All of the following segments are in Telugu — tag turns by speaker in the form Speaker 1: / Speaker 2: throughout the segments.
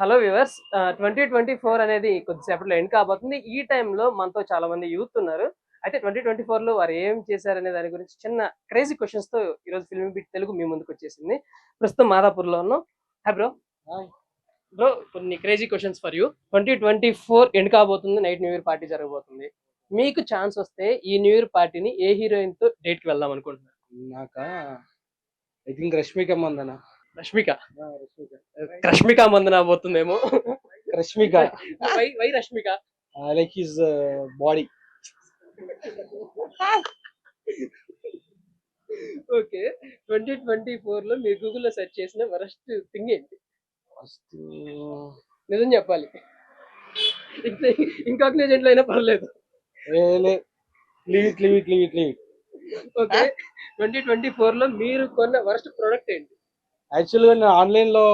Speaker 1: Hello viewers twenty twenty four అనేది కొద్దిసేపట్లో ఎండ్ కాబోతుంది. ఈ టైంలో మనతో చాలా మంది యూత్ ఉన్నారు. అయితే ట్వంటీ ట్వంటీ ఫోర్లో వారు ఏం చేశారనే దాని గురించి చిన్న క్రేజీ క్వశ్చన్స్తో ఈరోజు ఫిల్మ్ బిట్ తెలుగు మీ ముందుకు వచ్చేసింది. ప్రస్తుతం మాదాపూర్లో ఉన్నాం హై బ్రో. బ్రో కొన్ని crazy questions for you. Twenty twenty four end కాబోతుంది. నైట్ న్యూ ఇయర్ పార్టీ జరగబోతుంది. మీకు ఛాన్స్ వస్తే ఈ న్యూ ఇయర్ పార్టీని ఏ హీరోయిన్తో డేట్కి వెళ్దాం అనుకుంటున్నారు?
Speaker 2: నాకా? I think Rashmika Mandanna?
Speaker 1: Rashmika.
Speaker 2: Rashmika.
Speaker 1: Mandanna పోతుందేమో.
Speaker 2: Rashmika.
Speaker 1: Why why Rashmika.
Speaker 2: Like his body
Speaker 1: okay. Twenty twenty ఫోర్లో మీరు గూగుల్లో సెర్చ్ చేసిన వరస్ట్ థింగ్ ఏంటి? నిజం చెప్పాలి. ఇంత- ఇంకాగ్నిజెంట్ అయినా పర్లేదు.
Speaker 2: Leave it leave it leave it leave
Speaker 1: okay. Twenty twenty ఫోర్లో మీరు కొన్న వరస్ట్ ప్రోడక్ట్ ఏంటి?
Speaker 2: యాక్చువల్గా నేను ఆన్లైన్లో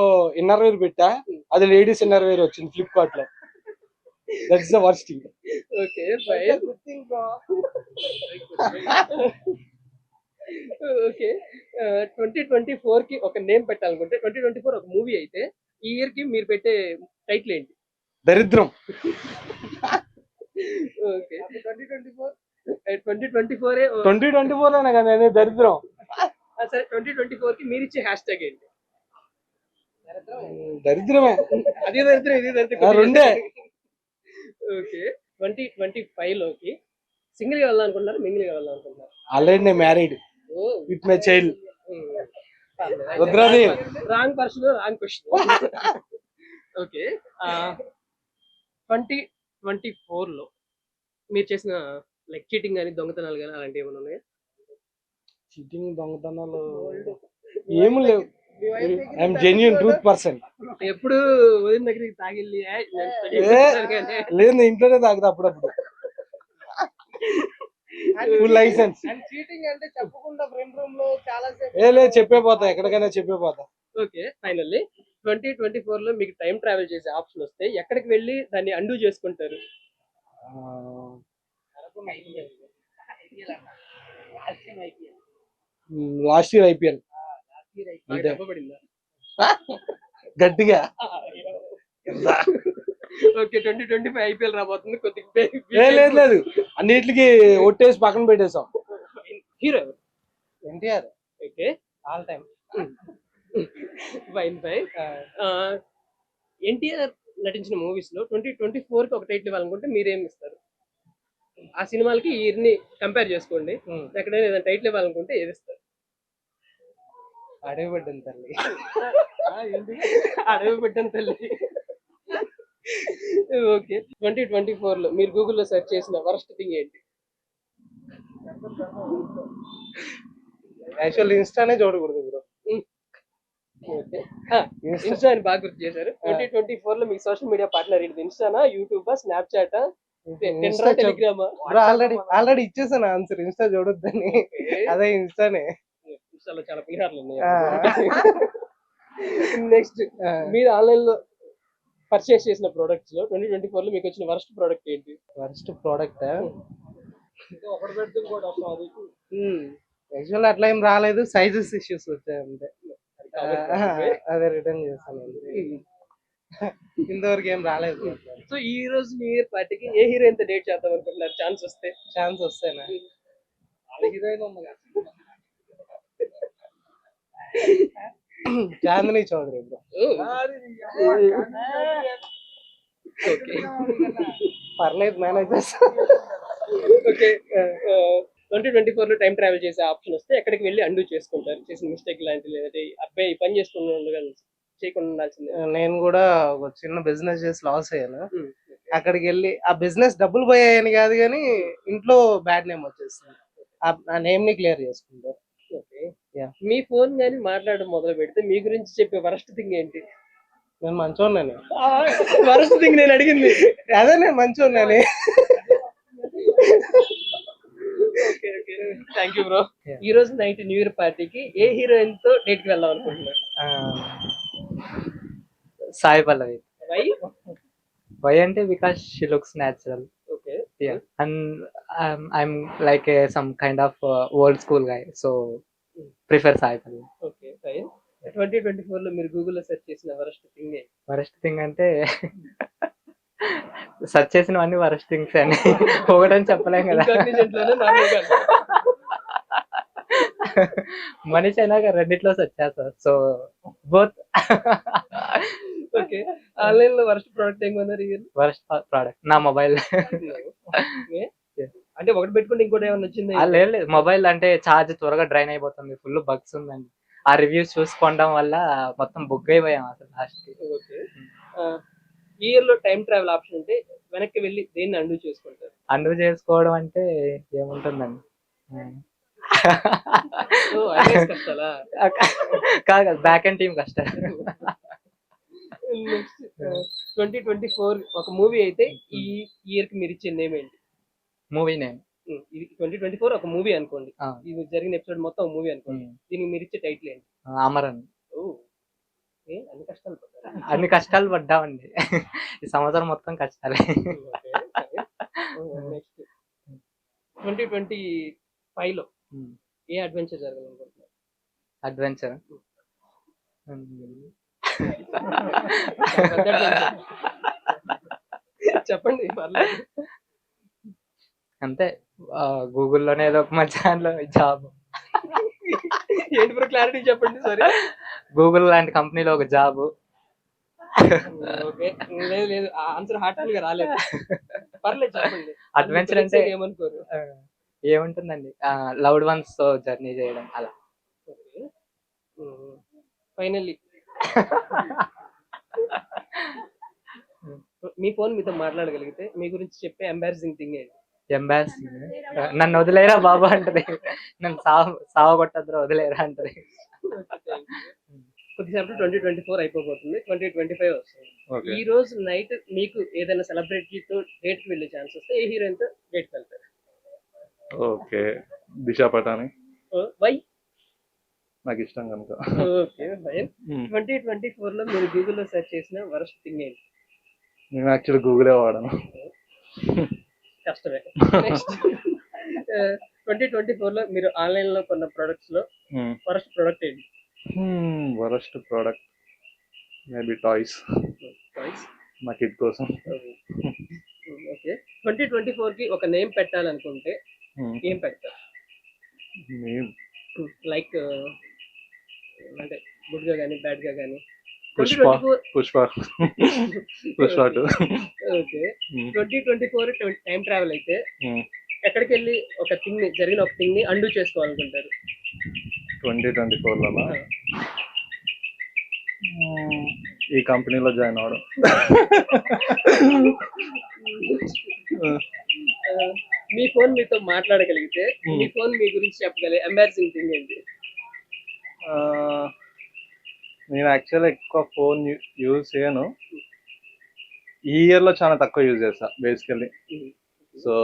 Speaker 2: ఇన్నర్ వేర్ పెట్టా. అది లేడీస్ ఇన్నర్ వేర్ వచ్చింది ఫ్లిప్కార్ట్లో. That's the worst thing
Speaker 1: okay fine okay twenty twenty ఫోర్కి ఒక నేమ్ పెట్టాలనుకుంటే ట్వంటీ ట్వంటీ ఫోర్ ఒక మూవీ అయితే ఈ ఇయర్కి మీరు పెట్టే టైటిల్ ఏంటి?
Speaker 2: దరిద్రం.
Speaker 1: Okay. Twenty twenty four twenty twenty four
Speaker 2: twenty twenty four అనే కదా దరిద్రం.
Speaker 1: సరే ట్వంటీ ట్వంటీ ఫోర్కి మీరు ఇచ్చే హ్యాష్ ట్యాగ్ ఏంటి
Speaker 2: దరిద్రమే.
Speaker 1: అది దరిద్రం ఇది దరిద్రం.
Speaker 2: రెండే.
Speaker 1: ఓకే. ట్వంటీ ట్వంటీ ఫైవ్లోకి సింగిల్గా వెళ్ళాలనుకుంటున్నారు మింగిల్గా వెళ్ళాలనుకుంటున్నారు
Speaker 2: ఆల్రెడీ నేను married. With my child Rudradi.
Speaker 1: Wrong person wrong question okay. Twenty twenty ఫోర్లో మీరు చేసిన లైక్ చీటింగ్ కానీ దొంగతనాలు కానీ అలాంటివి ఏమైనా ఉన్నాయా?
Speaker 2: చీటింగ్ దొంగతనాలు ఏమి లేవు. ఐఎమ్ జెన్యున్ ట్రూత్ పర్సన్
Speaker 1: ఎప్పుడు వదిన దగ్గరికి.
Speaker 2: లేదు ఇంట్లోనే తాగుతా అప్పుడప్పుడు. ఫుల్ లైసెన్స్
Speaker 3: చీటింగ్ అంటే చెప్పకుండా ఫ్రెండ్ రూమ్లో చాలా సేపు
Speaker 2: ఏ లేదు చెప్పే పోతా ఎక్కడికైనా చెప్పే పోతా
Speaker 1: ఓకే ఫైనల్లీ. ట్వంటీ ట్వంటీ ఫోర్లో మీకు టైం ట్రావెల్ చేసే ఆప్షన్ వస్తే ఎక్కడికి వెళ్ళి దాన్ని అండూ చేసుకుంటారు?
Speaker 2: Last year IPL. అంతే. గట్టిగా.
Speaker 1: Okay twenty twenty five IPL రాబోతుంది.
Speaker 2: ఏ లేదు లేదు. అన్నిటికి ఒట్టేసి పక్కన పెట్టేసాం
Speaker 1: hero
Speaker 2: NTR.
Speaker 1: Okay.
Speaker 2: All time
Speaker 1: fine fine NTR నటించిన మూవీస్లో ట్వంటీ ట్వంటీ ఫోర్కి ఒక టైటిల్ ఇవ్వాలనుకుంటే మీరేం ఇస్తారు? ఆ సినిమాలకి ఇయర్ని కంపేర్ చేసుకోండి. ఎక్కడైనా ఏదైనా టైటిల్ ఇవ్వాలనుకుంటే ఏది ఇస్తారు
Speaker 2: అడవి పడ్డాను తల్లి
Speaker 1: అడవి పెట్టిన తల్లి. ఓకే. ట్వంటీ ట్వంటీ ఫోర్లో మీరు గూగుల్లో సెర్చ్ చేసిన వరస్ట్ థింగ్ ఏంటి?
Speaker 2: యాక్చువల్ ఇన్స్టానే చూడకూడదు బ్రో
Speaker 1: ఓకే. ఇన్స్టా అని బాగా గుర్తు చేశారు. ట్వంటీ ట్వంటీ ఫోర్లో మీకు సోషల్ మీడియా పార్ట్నర్ ఏంటి ఇన్స్టానా యూట్యూబా స్నాప్చాటా
Speaker 2: ఆల్రెడీ ఆల్రెడీ ఇచ్చేసాను ఆన్సర్ ఇన్స్టా చూడొద్దని. అదే ఇన్స్టానే.
Speaker 1: ఇన్స్టాలో చాలా పులిహార్లు ఉన్నాయి.
Speaker 2: ఆ.
Speaker 1: నెక్స్ట్ మీరు ఆన్లైన్లో పర్చేస్ చేసిన ప్రొడక్ట్స్లో ట్వంటీ ట్వంటీ ఫోర్లో మీకు వచ్చిన వరస్ట్ ప్రోడక్ట్ ఏంటి?
Speaker 2: ఫస్ట్ ప్రోడక్ట్ యాక్చువల్ అట్లా ఏం రాలేదు. సైజెస్ ఇష్యూస్ వచ్చాయి అంతే. ఆ, అదే రిటర్న్ చేస్తాను ఇంతవరకు ఏం రాలేదు.
Speaker 1: సో ఈ రోజు న్యూ ఇయర్ పార్టీకి ఏ హీరోయిన్తో డేట్ చేద్దాం అనుకుంటున్నారు? ఛాన్స్ వస్తే.
Speaker 2: ఛాన్స్ వస్తేనా?
Speaker 1: హీరోయిన్ ఉంది?
Speaker 2: చాందిని చౌదరి పర్లేదు మేనేజ్ చేస్తా.
Speaker 1: ఓకే. ట్వంటీ ట్వంటీ ఫోర్లో టైం ట్రావెల్ చేసే ఆప్షన్ వస్తే ఎక్కడికి వెళ్ళి అండూ చేసుకుంటారు. చేసిన మిస్టేక్ లాంటి లేదంటే అబ్బాయి పని చేసుకుని ఉండగా చేయకుండా ఉండాల్సిందే.
Speaker 2: నేను కూడా ఒక చిన్న బిజినెస్ చేసి లాస్ అయ్యాను. అక్కడికి వెళ్ళి ఆ బిజినెస్ డబ్బులు పోయాయని కాదు కానీ ఇంట్లో బ్యాడ్ నేమ్ వచ్చేస్తుంది ఆ- నేమ్ని క్లియర్ చేసుకుంటారు.
Speaker 1: మీ ఫోన్ కానీ మాట్లాడడం మొదలు పెడితే మీ గురించి చెప్పే వరస్ట్ థింగ్ ఏంటి?
Speaker 2: నేను మంచోన్నాను
Speaker 1: వరస్ట్ థింగ్ నేను అడిగింది.
Speaker 2: అదే నేను మంచోన్నాను
Speaker 1: థ్యాంక్ యూ బ్రో. ఈ రోజు నైట్ న్యూ ఇయర్ పార్టీకి ఏ హీరోయిన్తో డేట్కి వెళ్దాం అనుకుంటున్నారు?
Speaker 4: సాయి పల్లవి.
Speaker 1: వై?
Speaker 4: అంటే because she looks natural
Speaker 1: okay
Speaker 4: i'm like a some kind of uh, old school guy so prefer sai pallavi
Speaker 1: okay fine twenty twenty ఫోర్లో మీరు గూగుల్లో సెర్చ్ చేసిన వరస్ట్ థింగ్
Speaker 4: వరస్ట్ థింగ్ అంటే సెర్చ్ చేసినవన్నీ వరస్ట్ థింగ్స్ అని. ఒకటని చెప్పలేం కదా. మనిషి అయినాక రెండిట్లో సెర్చ్ చేస్తారు సో బోత్
Speaker 1: వరస్ట్ ప్రోడక్ట్ ఏం కొన్నారు ఇయర్
Speaker 4: వరస్ట్ ప్రోడక్ట్ నా మొబైల్
Speaker 1: అంటే ఒకటి పెట్టుకుంటే ఇంకోటి ఏమైనా వచ్చింది
Speaker 4: లేదు మొబైల్ అంటే ఛార్జ్ త్వరగా డ్రైన్ అయిపోతుంది. ఫుల్ బగ్స్ ఉందండి. ఆ రివ్యూస్ చూసుకోవడం వల్ల మొత్తం బుక్ అయిపోయాం అసలు లాస్ట్
Speaker 1: ఓకే. ఇయర్లో టైం ట్రావెల్ ఆప్షన్ ఉంటే వెనక్కి వెళ్ళి దేన్ని అండు చేసుకుంటారు?
Speaker 4: అండు చేసుకోవడం అంటే ఏముంటుందండి? కాదు బ్యాక్ అండ్ టీమ్ కష్టం.
Speaker 1: నెక్స్ట్ ట్వంటీ ట్వంటీ ఫోర్ ఒక మూవీ అయితే ఈ ఇయర్కి మీరు ఇచ్చే నేమ్ ఏంటి?
Speaker 4: మూవీ నేమ్
Speaker 1: ఉమ్, ఇది ట్వంటీ ట్వంటీ ఫోర్ ఒక మూవీ అనుకోండి. ఇది జరిగిన ఎపిసోడ్ మొత్తం మూవీ అనుకోండి. దీనికి మీరు ఇచ్చే టైటిల్ ఏంటి?
Speaker 4: అమరన్.
Speaker 1: అన్ని కష్టాలు పడ్డారా?
Speaker 4: అన్ని కష్టాలు పడ్డామండి. ఈ సంవత్సరం మొత్తం కష్టాలే.
Speaker 1: నెక్స్ట్. ట్వంటీ ట్వంటీ ఫైవ్లో ఏ అడ్వెంచర్ జరగాలనుకుంటున్నారు?
Speaker 4: అడ్వెంచర్.
Speaker 1: చెప్పండి
Speaker 4: అంతే. గూగుల్లోనే ఏదో ఒక మంచి దాంట్లో జాబ్.
Speaker 1: ఏంటి బ్రో క్లారిటీ చెప్పండి సరే.
Speaker 4: గూగుల్ లాంటి కంపెనీలో ఒక జాబ్.
Speaker 1: ఓకే. లేదు లేదు. ఆన్సర్ హార్ట్గా రాలేదు. పర్లేదు చెప్పండి.
Speaker 4: అడ్వెంచర్ అంటే
Speaker 1: ఏమనుకోరు.
Speaker 4: ఏముంటుందండి? లౌడ్ వన్స్తో జర్నీ చేయడం అలా.
Speaker 1: ఫైనల్లీ మీ ఫోన్ మీతో మాట్లాడగలిగితే మీ గురించి చెప్పే ఎంబారసింగ్ థింగ్ ఏంటి
Speaker 4: ఎంబాసింగ్ నన్ను వదిలేరా బాబు అంటది. నన్ను సావ సావ కొట్టద్దురా వదిలేరా అంటది.
Speaker 1: కొద్దిసేపు ట్వంటీ ట్వంటీ ఫోర్ అయిపోతుంది ట్వంటీ ట్వంటీ ఫైవ్ వస్తుంది ఈ రోజు నైట్ మీకు ఏదైనా సెలబ్రిటీ తో డేట్కి వెళ్ళే ఛాన్స్ వస్తే ఏ హీరోయిన్తో డేట్కి వెళ్తారు?
Speaker 5: ఓకే దిశా పటాని.
Speaker 1: వై?
Speaker 5: నాకు ఇష్టం కనుక.
Speaker 1: ఓకే ట్వంటీ ట్వంటీ ఫోర్లో మీరు గూగుల్లో సెర్చ్ చేసిన వరస్ట్ థింగ్ ఏంటి?
Speaker 5: నేను యాక్చువల్లీ గూగులే వాడను.
Speaker 1: కష్టమే. ట్వంటీ ట్వంటీ ఫోర్లో మీరు ఆన్లైన్లో కొన్న ప్రొడక్ట్స్లో వరస్ట్ ప్రొడక్ట్ ఏంటి?
Speaker 5: Worst product. Maybe toys
Speaker 1: choice
Speaker 5: మా కిడ్ కోసం.
Speaker 1: ఓకే. ట్వంటీ ట్వంటీ ఫోర్కి ఒక నేమ్ పెట్టాలనుకుంటే ఏం పెడతారు?
Speaker 5: మేము
Speaker 1: లైక్ అంటే గుడ్గా కానీ బ్యాడ్గా కానీ.
Speaker 5: Pushpa Pushpa Pushpa
Speaker 1: okay twenty twenty four time travel అయితే ఎక్కడికి వెళ్ళి ఒక థింగ్ని జరిగిన ఒక థింగ్ని అండు చేసుకోవాలనుకుంటారు?
Speaker 5: ట్వంటీ ట్వంటీ ఫోర్లో ఈ కంపెనీలో జాయిన్ అవడం
Speaker 1: మీ ఫోన్ మీతో మాట్లాడగలిగితే
Speaker 5: Hmm.
Speaker 1: మీ ఫోన్ మీ గురించి చెప్పగలిగే ఎంబారసింగ్ థింగ్ ఏంటి?
Speaker 5: నేను యాక్చువల్ ఎక్కువ ఫోన్ యూజ్ చేయను. ఈ ఇయర్లో చాలా తక్కువ యూజ్ చేస్తా basically so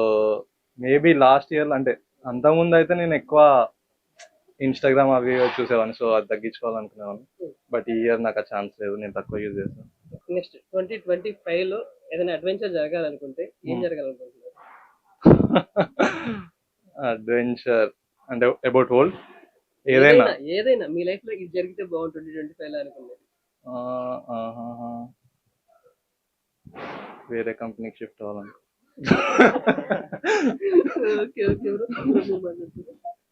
Speaker 5: maybe last year అంటే అంతకుముందు అయితే నేను ఎక్కువ ఇన్స్టాగ్రామ్ అవి చూసేవాడిని సో అది తగ్గించుకోవాలనుకునేవాడిని. బట్ ఈ ఇయర్ నాకు ఆ ఛాన్స్ లేదు నేను తక్కువ యూజ్ చేస్తాను
Speaker 1: నెక్స్ట్ ట్వంటీ ట్వంటీ ఫైవ్లో ఏదైనా అడ్వెంచర్ జరగాలనుకుంటే ఏం
Speaker 5: Hmm.
Speaker 1: జరగాలనుకుంటున్నారు
Speaker 5: అడ్వెంచర్ అంటే అబౌట్ వరల్డ్ ఏదైనా.
Speaker 1: ఏదైనా మీ లైఫ్లో ఇది జరిగితే బాగుంటుంది ట్వంటీ ఫైవ్లో అనుకున్నది.
Speaker 5: వేరే కంపెనీకి షిఫ్ట్ అవ్వాలను
Speaker 1: ఓకే ఓకే